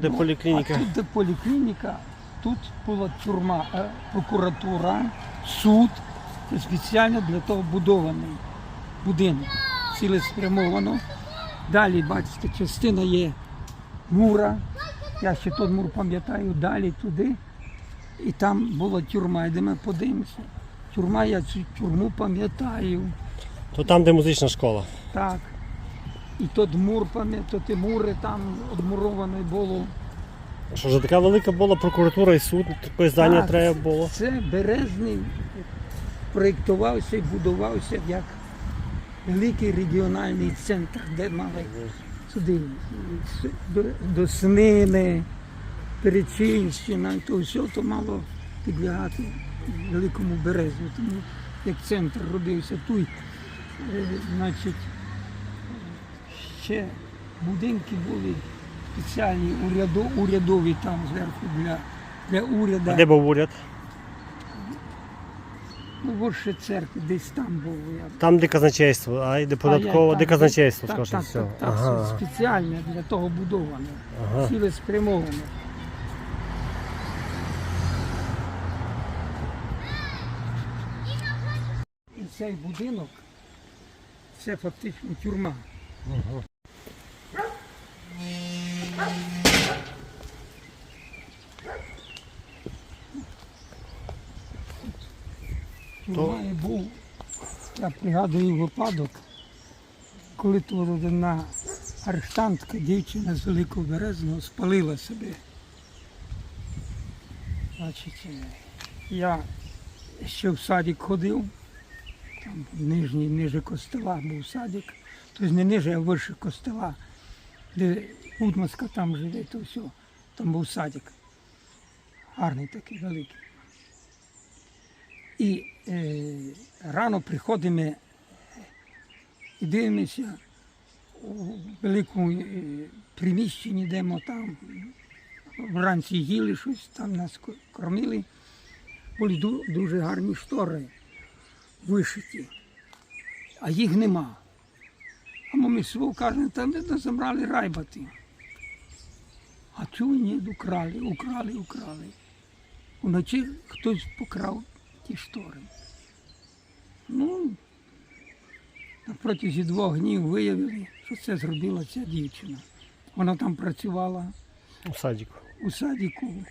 Де поліклініка? А тут де поліклініка, тут була тюрма, е, прокуратура, суд. Це спеціально для того будований будинок. Цілеспрямовано. Далі, бачите, частина є мура. Я ще той мур пам'ятаю, далі туди. І там була тюрма, йдемо подивимося. Тюрма, я цю тюрму пам'ятаю. То там, де музична школа. Так. І тот мур пам'ятаю, то мури там одмуроване було. Що ж така велика була прокуратура і суд, таке здання Так, треба було. Це Березний проєктувався і будувався як великий регіональний центр, де мали сюди с- до, до Снини, Перечинщина, і то все то мало підлягати великому березу. Тому як центр родився тут, е, значить, ще будинки були спеціальні урядо, урядові там зверху для, для уряду. А де був уряд? Ну, ще церкви, десь там було. Я... Там, де казначейство, а й де податково, А, я- де так, казначейство, так, скоріше так, так, так, Ага. спеціальне для того будоване, Ага. цілеспрямоване. І цей будинок це фактично тюрма. І був, я пригадую випадок, коли тут одна арештантка, дівчина з Великого Березного, спалила себе. Значить, е, я ще в садик ходив, там нижній, ниже костела був садик, тобто не ниже, а вище костела, де Утмаска там живе, то все, там був садик. Гарний такий великий. І е, рано приходимо і дивимося у великому е, приміщенні, де ми там вранці їли щось, там нас ко- кормили. Були дуже гарні штори вишиті, а їх нема. А ми свого кажемо, там де забрали райбати. А чого ні, украли, украли, украли. Вночі хтось покрав ті штори. Ну, протязі двох днів виявили, що це зробила ця дівчина. Вона там працювала У садіку. у садіку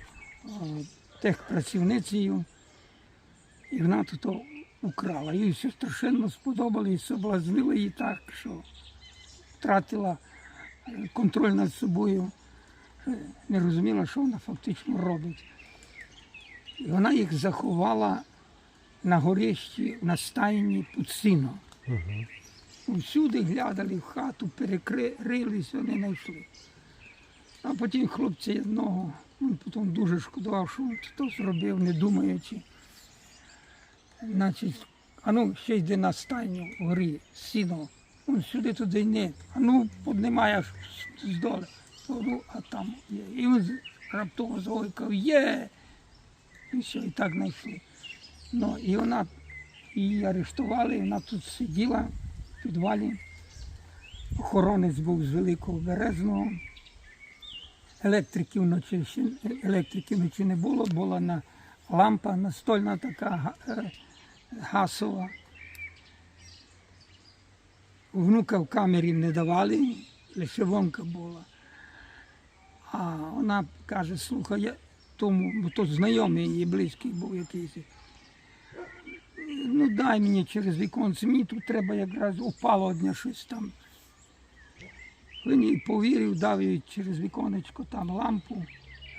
техпрацівницею, і вона тут украла. Їй все страшенно сподобалось, і соблазнила її так, що втратила контроль над собою, не розуміла, що вона фактично робить. І вона їх заховала на горищі, на стайні під сіном. Всюди глядали в хату, перекрились, вони не йшли. А потім хлопці одного, він потім дуже шкодував, що він то зробив, не думаючи. Значить, а ну ще йди на стайню горі, сіно. Сюди туди не. А ну піднімає з доли. Ну, а там є. І він раптово зойкав, є. І все, і так знайшли. Ну, і вона її арештували, вона тут сиділа в підвалі. Охоронець був з Великого Березного. Електрики вночі ще електрики вночі не було, була на лампа настольна така е, гасова. Внука в камері не давали, лише вонка була. А вона каже, слухай, я тому, бо то знайомий її близький був якийсь. Ну дай мені через віконце, мені тут треба якраз упало дня щось там. Він їй повірив, дав їй через віконечко там лампу.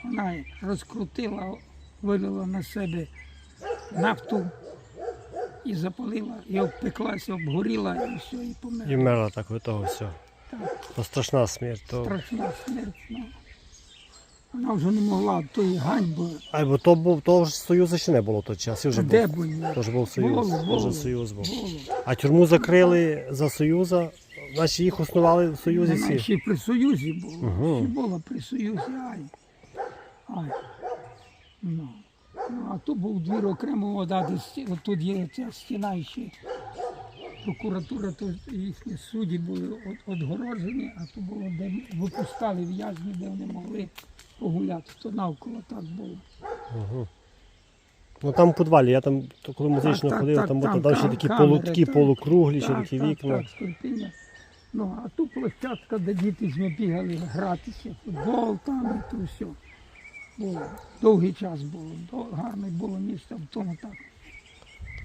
Вона розкрутила, вилила на себе нафту і запалила, і обпеклася, обгоріла, і все, і померла. І вмерла так від того всього. Так, То страшна смерть. То... страшна смерть. Ну. Вона вже не могла тої ганьби. А бо то був, того ж Союзу ще не було в той час. і Вже Де був. б? Тож був Союз. Було, було, Тож Союз був. було. А тюрму закрили за Союза, значить їх основали в Союзі Вона всі. ще й при Союзі була. Ще була при Союзі, ай. ай. Ну. Ну, а тут був двір окремо вода, де сті- от тут є ця стіна ще. Прокуратура, то їхні судді були от- а тут було, де випускали в'язні, де вони могли погуляти, то навколо так було. Ну там в підвалі, я там то коли музично так, ходив, так, там, там там ще такі, камери, полу, такі так. полукруглі, ще такі так, вікна. Так, ступіння. Ну, а тут площадка, де діти з ми бігали гратися, футбол там і то все. Було. Довгий час було, гарне було місце, в тому так.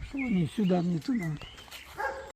Що ні сюди, ні туди.